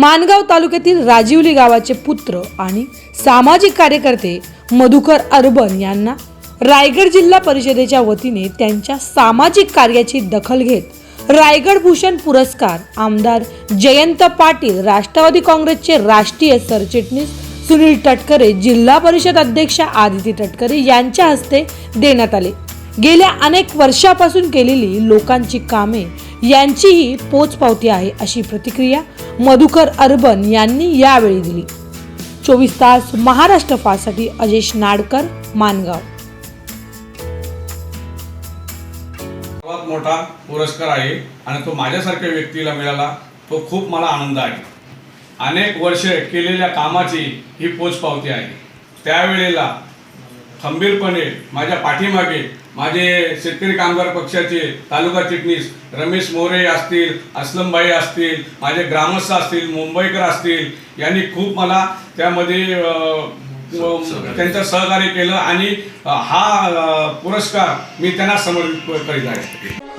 माणगाव तालुक्यातील राजीवली गावाचे पुत्र आणि सामाजिक कार्यकर्ते मधुकर अर्बन यांना रायगड जिल्हा परिषदेच्या वतीने त्यांच्या सामाजिक कार्याची दखल घेत रायगड भूषण पुरस्कार आमदार जयंत पाटील राष्ट्रवादी काँग्रेसचे राष्ट्रीय सरचिटणीस सुनील तटकरे जिल्हा परिषद अध्यक्षा आदिती तटकरे यांच्या हस्ते देण्यात आले. गेल्या अनेक वर्षापासून केलेली लोकांची कामे यांचीही पोचपावती आहे अशी प्रतिक्रिया मधुकर अर्बन यांनी यावेळी दिली. चोवीस तास महाराष्ट्र फासाठी अजेश नाडकर मानगाव. सर्वात मोठा पुरस्कार आहे आणि तो माझ्यासारख्या व्यक्तीला मिळाला तो खूप मला आनंद आहे. अनेक वर्षे केलेल्या कामाची ही पोचपावती आहे. त्यावेळेला खंबीरपणे माझ्या पाठीमागे माझे शेतकरी कामगार पक्षाचे तालुका चिटणीस रमेश मोरे असतील असलमबाई असतील माझे ग्रामस्थ असतील मुंबईकर असतील यांनी खूप मला त्यामध्ये त्यांचं सहकार्य केलं आणि हा पुरस्कार मी त्यांना समर्पित करीत आहे.